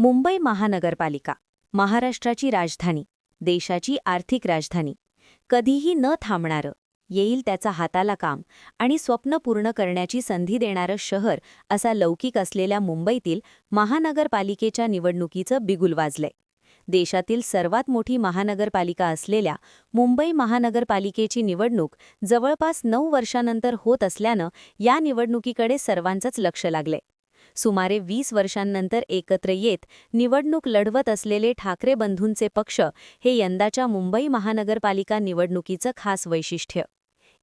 मुंबई महानगरपालिका महाराष्ट्राची राजधानी देशाची आर्थिक राजधानी. कधीही न थांबणारं येईल त्याचा हाताला काम आणि स्वप्न पूर्ण करण्याची संधी देणारं शहर असा लौकिक असलेल्या मुंबईतील महानगरपालिकेच्या निवडणुकीचं बिगुल वाजलंय. देशातील सर्वात मोठी महानगरपालिका असलेल्या मुंबई महानगरपालिकेची निवडणूक जवळपास नऊ वर्षानंतर होत असल्यानं या निवडणुकीकडे सर्वांचंच लक्ष लागलंय. सुमारे वीस वर्षांनंतर एकत्र येत निवडणूक लढवत असलेले ठाकरे बंधूंचे पक्ष हे यंदाच्या मुंबई महानगरपालिका निवडणुकीचं खास वैशिष्ट्य.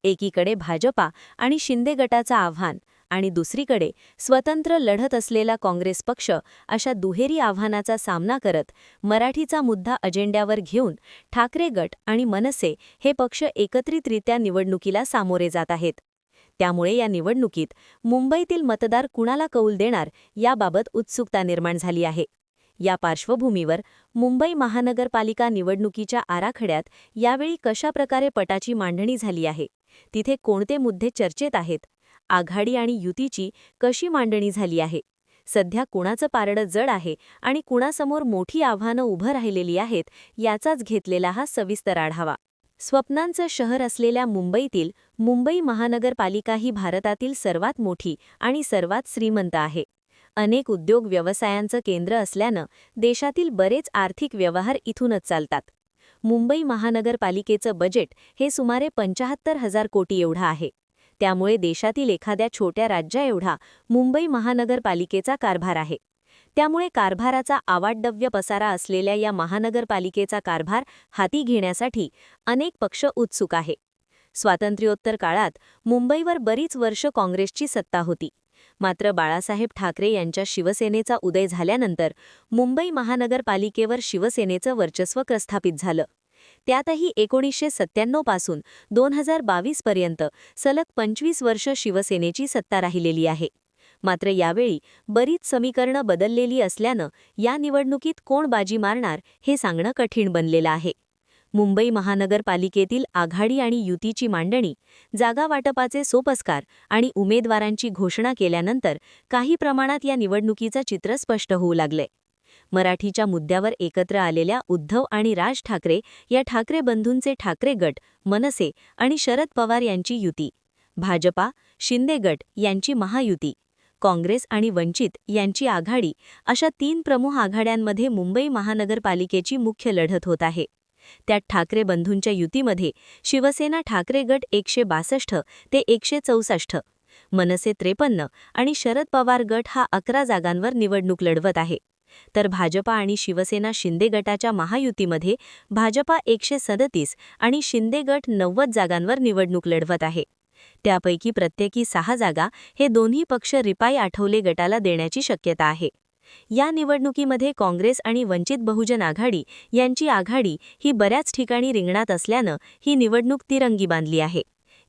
एकीकडे भाजपा आणि शिंदे गटाचं आव्हान आणि दुसरीकडे स्वतंत्र लढत असलेला काँग्रेस पक्ष अशा दुहेरी आव्हानाचा सामना करत मराठीचा मुद्दा अजेंड्यावर घेऊन ठाकरे गट आणि मनसे हे पक्ष एकत्रितरित्या निवडणुकीला सामोरे जात आहेत. त्यामुळे या निवडणुकीत मुंबईतील मतदार कुणाला कौल देणार याबाबत उत्सुकता निर्माण झाली आहे. या पार्श्वभूमीवर मुंबई महानगरपालिका निवडणुकीच्या आराखड्यात यावेळी कशाप्रकारे पटाची मांडणी झाली आहे? तिथे कोणते मुद्दे चर्चेत आहेत? आघाडी आणि युतीची कशी मांडणी झाली आहे? सध्या कुणाचं पारडं जड आहे आणि कुणासमोर मोठी आव्हानं उभं राहिलेली आहेत याचाच घेतलेला हा सविस्तर आढावा. स्वप्नांचं शहर असलेल्या मुंबईतील मुंबई महानगरपालिका ही भारतातील सर्वात मोठी आणि सर्वात श्रीमंत आहे. अनेक उद्योग व्यवसायांचं केंद्र असल्यानं देशातील बरेच आर्थिक व्यवहार इथूनच चालतात. मुंबई महानगरपालिकेचं बजेट हे सुमारे पंचाहत्तर हजार कोटी एवढं आहे. त्यामुळे देशातील एखाद्या छोट्या राज्याएवढा मुंबई महानगरपालिकेचा कारभार आहे. त्यामुळे कारभाराचा आवाडव्य पसारा असलेल्या या महानगरपालिकेचा कारभार हाती घेण्यासाठी अनेक पक्ष उत्सुक आहे. स्वातंत्र्योत्तर काळात मुंबईवर बरीच वर्ष काँग्रेसची सत्ता होती. मात्र बाळासाहेब ठाकरे यांच्या शिवसेनेचा उदय झाल्यानंतर मुंबई महानगरपालिकेवर शिवसेनेचं वर्चस्व प्रस्थापित झालं. त्यातही एकोणीसशे सत्त्याण्णवपासून दोन हजार बावीस पर्यंत सलग पंचवीस वर्ष शिवसेनेची सत्ता राहिलेली आहे. मात्र यावेळी बरीच समीकरणं बदललेली असल्यानं या निवडणुकीत कोण बाजी मारणार हे सांगणं कठीण बनलेलं आहे. मुंबई महानगरपालिकेतील आघाडी आणि युतीची मांडणी जागा वाटपाचे सोपस्कार आणि उमेदवारांची घोषणा केल्यानंतर काही प्रमाणात या निवडणुकीचं चित्र स्पष्ट होऊ लागले मराठीच्या मुद्द्यावर एकत्र आलेल्या उद्धव आणि राज ठाकरे या ठाकरे बंधूंचे ठाकरे गट मनसे आणि शरद पवार यांची युती भाजपा शिंदे गट यांची महायुती काँग्रेस आणि वंचित यांची आघाडी अशा तीन प्रमुख आघाड्यांमध्ये मुंबई महानगरपालिकेची मुख्य लढत होत आहे. त्यात ठाकरे बंधूंच्या युतीमध्ये शिवसेना ठाकरे गट एकशे बासष्ट ते एकशे चौसष्ट मनसे त्रेपन्न आणि शरद पवार गट हा अकरा जागांवर निवडणूक लढवत आहे. तर भाजपा आणि शिवसेना शिंदे गटाच्या महायुतीमध्ये भाजपा एकशे सदतीस आणि शिंदे गट नव्वद जागांवर निवडणूक लढवत आहे. त्यापैकी प्रत्येकी सहा जागा हे दोन्ही पक्ष रिपाई आठवले गटाला देण्याची शक्यता आहे. या निवडणुकीमध्ये काँग्रेस आणि वंचित बहुजन आघाडी यांची आघाडी ही बऱ्याच ठिकाणी रिंगणात असल्यानं ही निवडणूक तिरंगी बांधली आहे.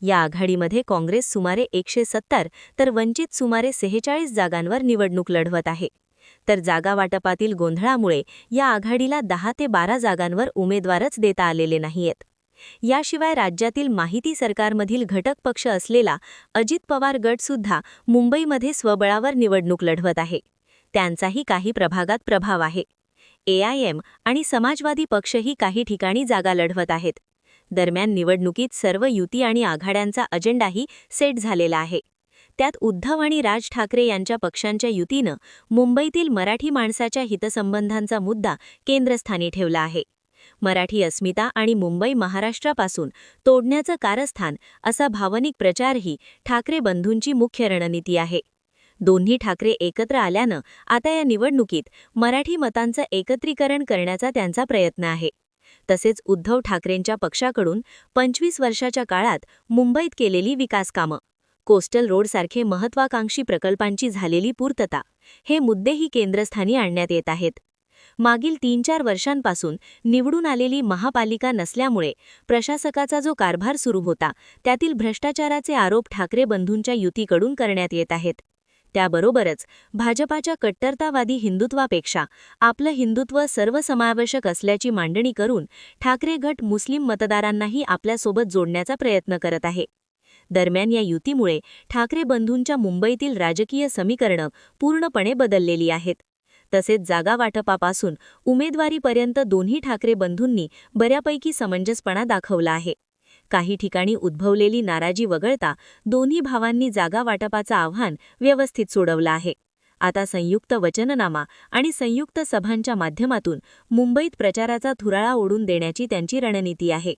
या आघाडीमध्ये काँग्रेस सुमारे एकशे सत्तर तर वंचित सुमारे सेहेचाळीस जागांवर निवडणूक लढवत आहे. तर जागा वाटपातील गोंधळामुळे या आघाडीला दहा ते बारा जागांवर उमेदवारच देता आलेले नाहीयेत. याशिवाय राज्यातील माहिती सरकारमधील घटक पक्ष असलेला अजित पवार गटसुद्धा मुंबईमध्ये स्वबळावर निवडणूक लढवत आहे. त्यांचाही काही प्रभागात प्रभाव आहे. एआयएम आणि समाजवादी पक्षही काही ठिकाणी जागा लढवत आहेत. दरम्यान निवडणुकीत सर्व युती आणि आघाड्यांचा अजेंडाही सेट झालेला आहे. त्यात उद्धव आणि राज ठाकरे यांच्या पक्षांच्या युतीनं मुंबईतील मराठी माणसाच्या हितसंबंधांचा मुद्दा केंद्रस्थानी ठेवला आहे. मराठी अस्मिता आणि मुंबई महाराष्ट्रापासून तोडण्याचं कारस्थान असा भावनिक प्रचारही ठाकरे बंधूंची मुख्य रणनीती आहे. दोन्ही ठाकरे एकत्र आल्यानं आता या निवडणुकीत मराठी मतांचं एकत्रीकरण करण्याचा त्यांचा प्रयत्न आहे. तसेच उद्धव ठाकरेंच्या पक्षाकडून पंचवीस वर्षाच्या काळात मुंबईत केलेली विकासकामं कोस्टल रोडसारखे महत्वाकांक्षी प्रकल्पांची झालेली पूर्तता हे मुद्देही केंद्रस्थानी आणण्यात येत आहेत. मागील तीन चार वर्षांपासून निवडून आलेली महापालिका नसल्यामुळे प्रशासकाचा जो कारभार सुरू होता त्यातील भ्रष्टाचाराचे आरोप ठाकरे बंधूंच्या युतीकडून करण्यात येत आहेत. त्याबरोबरच भाजपाच्या कट्टरतावादी हिंदुत्वापेक्षा आपलं हिंदुत्व सर्वसमावेशक असल्याची मांडणी करून ठाकरे गट मुस्लिम मतदारांनाही आपल्यासोबत जोडण्याचा प्रयत्न करत आहे. दरम्यान या युतीमुळे ठाकरे बंधूंच्या मुंबईतील राजकीय समीकरणं पूर्णपणे बदललेली आहेत. तसेच जागा वाटपापासून उमेदवारीपर्यंत दोन्ही ठाकरे बंधूंनी बऱ्यापैकी समंजसपणा दाखवला आहे. काही ठिकाणी उद्भवलेली नाराजी वगळता दोन्ही भावांनी जागा वाटपाचं आव्हान व्यवस्थित सोडवलं आहे. आता संयुक्त वचननामा आणि संयुक्त सभांच्या माध्यमातून मुंबईत प्रचाराचा थुराळा ओढून देण्याची त्यांची रणनीती आहे.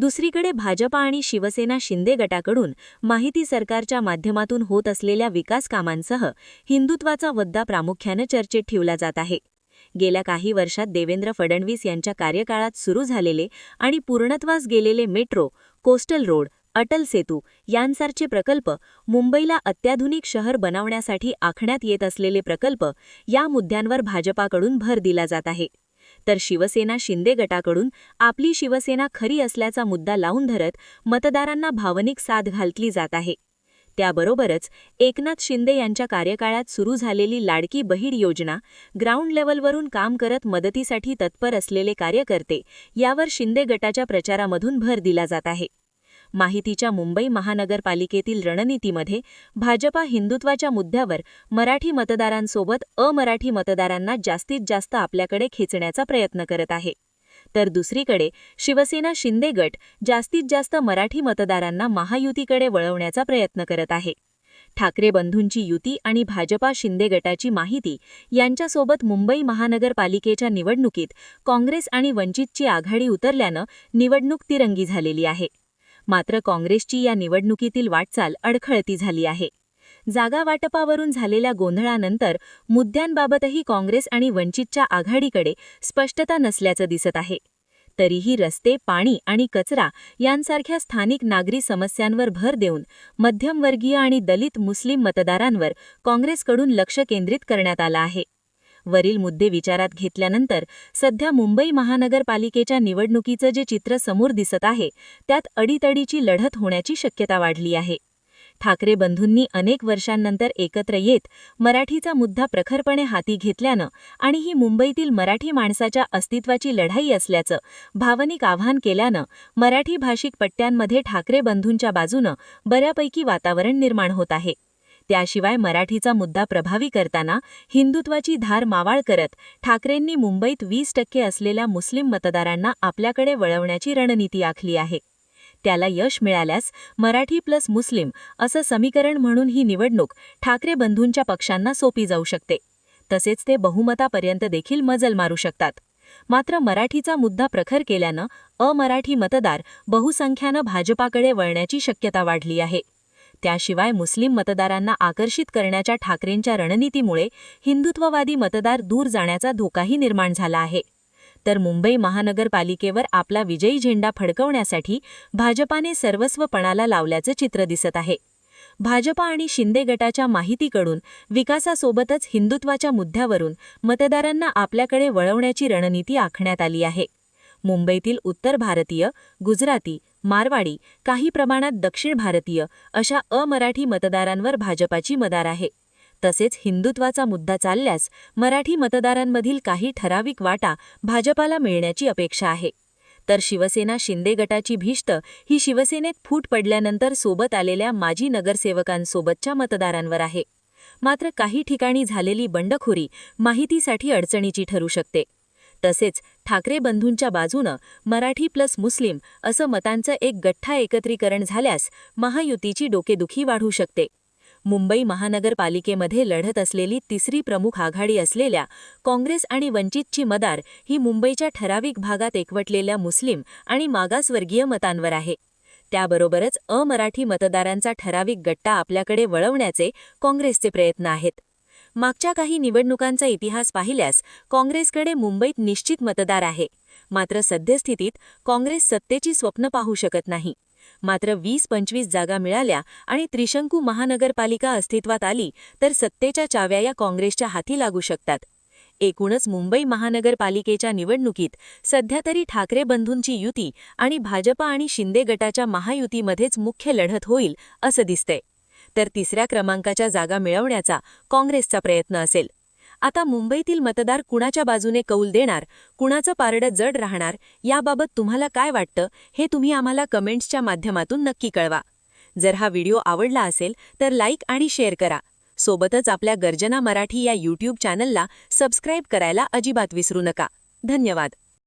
दुसरीकडे भाजपा आणि शिवसेना शिंदे गटाकडून माहिती सरकारच्या माध्यमातून होत असलेल्या विकास कामांसह हिंदुत्वाचा वद्दा प्रामुख्यानं चर्चेत ठेवला जात आहे. गेल्या काही वर्षात देवेंद्र फडणवीस यांच्या कार्यकाळात सुरू झालेले आणि पूर्णत्वास गेलेले metro coastal road Atal Setu यांसारखे प्रकल्प मुंबईला अत्याधुनिक शहर बनवण्यासाठी आखण्यात येत असलेले प्रकल्प या मुद्द्यांवर भाजपाकडून भर दिला जात आहे. तर शिवसेना शिंदे गटाकडून आपली शिवसेना खरी असल्याचा मुद्दा लावून धरत मतदारांना भावनिक साथ घालतली जात आहे. त्याबरोबरच एकनाथ शिंदे यांच्या कार्यकाळात सुरू झालेली लाडकी बहीण योजना ग्राउंड लेवलवरून काम करत मदतीसाठी तत्पर असलेले कार्यकर्ते यावर शिंदे गटाच्या प्रचारामधून भर दिला जात आहे. माहितीच्या मुंबई महानगरपालिकेतील रणनीतीमध्ये भाजपा हिंदुत्वाच्या मुद्द्यावर मराठी मतदारांसोबत अमराठी मतदारांना जास्तीत जास्त आपल्याकडे खेचण्याचा प्रयत्न करत आहे. तर दुसरीकडे शिवसेना शिंदे गट जास्तीत जास्त मराठी मतदारांना महायुतीकडे वळवण्याचा प्रयत्न करत आहे. ठाकरे बंधूंची युती आणि भाजपा शिंदे गटाची माहिती यांच्यासोबत मुंबई महानगरपालिकेच्या निवडणुकीत काँग्रेस आणि वंचितची आघाडी उतरल्यानं निवडणूक तिरंगी झालेली आहे. मात्र काँग्रेसची या निवडणुकीतील वाटचाल अडखळती झाली आहे. जागा वाटपावरून झालेल्या गोंधळानंतर मुद्द्यांबाबतही काँग्रेस आणि वंचितच्या आघाडीकडे स्पष्टता नसल्याचं दिसत आहे. तरीही रस्ते पाणी आणि कचरा यांसारख्या स्थानिक नागरी समस्यांवर भर देऊन मध्यमवर्गीय आणि दलित मुस्लिम मतदारांवर काँग्रेसकडून लक्ष केंद्रित करण्यात आलं आहे. वरील मुद्दे विचारात घेतल्यानंतर सध्या मुंबई महानगरपालिकेच्या निवडणुकीचं जे चित्र समोर दिसत आहे त्यात अडीतडीची लढत होण्याची शक्यता वाढली आहे. ठाकरे बंधूंनी अनेक वर्षांनंतर एकत्र येत मराठीचा मुद्दा प्रखरपणे हाती घेतल्यानं आणि ही मुंबईतील मराठी माणसाच्या अस्तित्वाची लढाई असल्याचं भावनिक आव्हान केल्यानं मराठी भाषिक पट्ट्यांमध्ये ठाकरे बंधूंच्या बाजूनं बऱ्यापैकी वातावरण निर्माण होत आहे. त्याशिवाय मराठीचा मुद्दा प्रभावी करताना हिंदुत्वाची धार मावाळ करत ठाकरेंनी मुंबईत वीस टक्के असलेल्या मुस्लिम मतदारांना आपल्याकडे वळवण्याची रणनीती आखली आहे. त्याला यश मिळाल्यास मराठी प्लस मुस्लिम असं समीकरण म्हणून ही निवडणूक ठाकरे बंधूंच्या पक्षांना सोपी जाऊ शकते. तसेच ते बहुमतापर्यंत देखील मजल मारू शकतात. मात्र मराठीचा मुद्दा प्रखर केल्यानं अमराठी मतदार बहुसंख्यानं भाजपाकडे वळण्याची शक्यता वाढली आहे. त्याशिवाय मुस्लिम मतदारांना आकर्षित करण्याच्या ठाकरेंच्या रणनीतीमुळे हिंदुत्ववादी मतदार दूर जाण्याचा धोकाही निर्माण झाला आहे. तर मुंबई महानगरपालिकेवर आपला विजयी झेंडा फडकवण्यासाठी भाजपाने सर्वस्वपणाला लावल्याचं चित्र दिसत आहे. भाजपा आणि शिंदे गटाच्या माहितीकडून विकासासोबतच हिंदुत्वाच्या मुद्द्यावरून मतदारांना आपल्याकडे वळवण्याची रणनीती आखण्यात आली आहे. मुंबईतील उत्तर भारतीय गुजराती मारवाडी काही प्रमाणात दक्षिण भारतीय अशा अमराठी मतदारांवर भाजपाची मदार आहे. तसेच हिंदुत्वाचा मुद्दा चालल्यास मराठी मतदारांमधील काही ठराविक वाटा भाजपाला मिळण्याची अपेक्षा आहे. तर शिवसेना शिंदे गटाची भिष्ट ही शिवसेनेत फूट पडल्यानंतर सोबत आलेल्या माजी नगरसेवकांसोबतच्या मतदारांवर आहे. मात्र काही ठिकाणी झालेली बंडखोरी माहितीसाठी अडचणीची ठरू शकते. तसेच ठाकरे बंधूंच्या बाजूनं मराठी प्लस मुस्लिम असं मतांचं एक गठ्ठा एकत्रीकरण झाल्यास महायुतीची डोकेदुखी वाढू शकते. मुंबई महानगरपालिकेमध्ये लढत असलेली तिसरी प्रमुख आघाडी असलेल्या काँग्रेस आणि वंचितची मदार ही मुंबईच्या ठराविक भागात एकवटलेल्या मुस्लिम आणि मागासवर्गीय मतांवर आहे. त्याबरोबरच अमराठी मतदारांचा ठराविक गट्टा आपल्याकडे वळवण्याचे काँग्रेसचे प्रयत्न आहेत. मागच्या काही निवडणुकांचा इतिहास पाहिल्यास काँग्रेसकडे मुंबईत निश्चित मतदार आहे. मात्र सद्यस्थितीत काँग्रेस सत्तेची स्वप्न पाहू शकत नाही. मात्र वीस पंचवीस जागा मिळाल्या आणि त्रिशंकू महानगरपालिका अस्तित्वात आली तर सत्तेच्या चाव्या या काँग्रेसच्या हाती लागू शकतात. एकूणच मुंबई महानगरपालिकेच्या निवडणुकीत सध्या तरी ठाकरे बंधूंची युती आणि भाजपा आणि शिंदे गटाच्या महायुतीमध्येच मुख्य लढत होईल असं दिसतंय. तर तिसऱ्या क्रमांकाच्या जागा मिळवण्याचा काँग्रेसचा प्रयत्न असेल. आता मुंबईतील मतदार कुणाच्या बाजूने कौल देणार कुणाचं पारडं जड राहणार याबाबत तुम्हाला काय वाटतं हे तुम्ही आम्हाला कमेंट्सच्या माध्यमातून नक्की कळवा. जर हा व्हिडिओ आवडला असेल तर लाईक आणि शेअर करा. सोबतच आपल्या गर्जना मराठी या यूट्यूब चॅनलला सबस्क्राईब करायला अजिबात विसरू नका. धन्यवाद.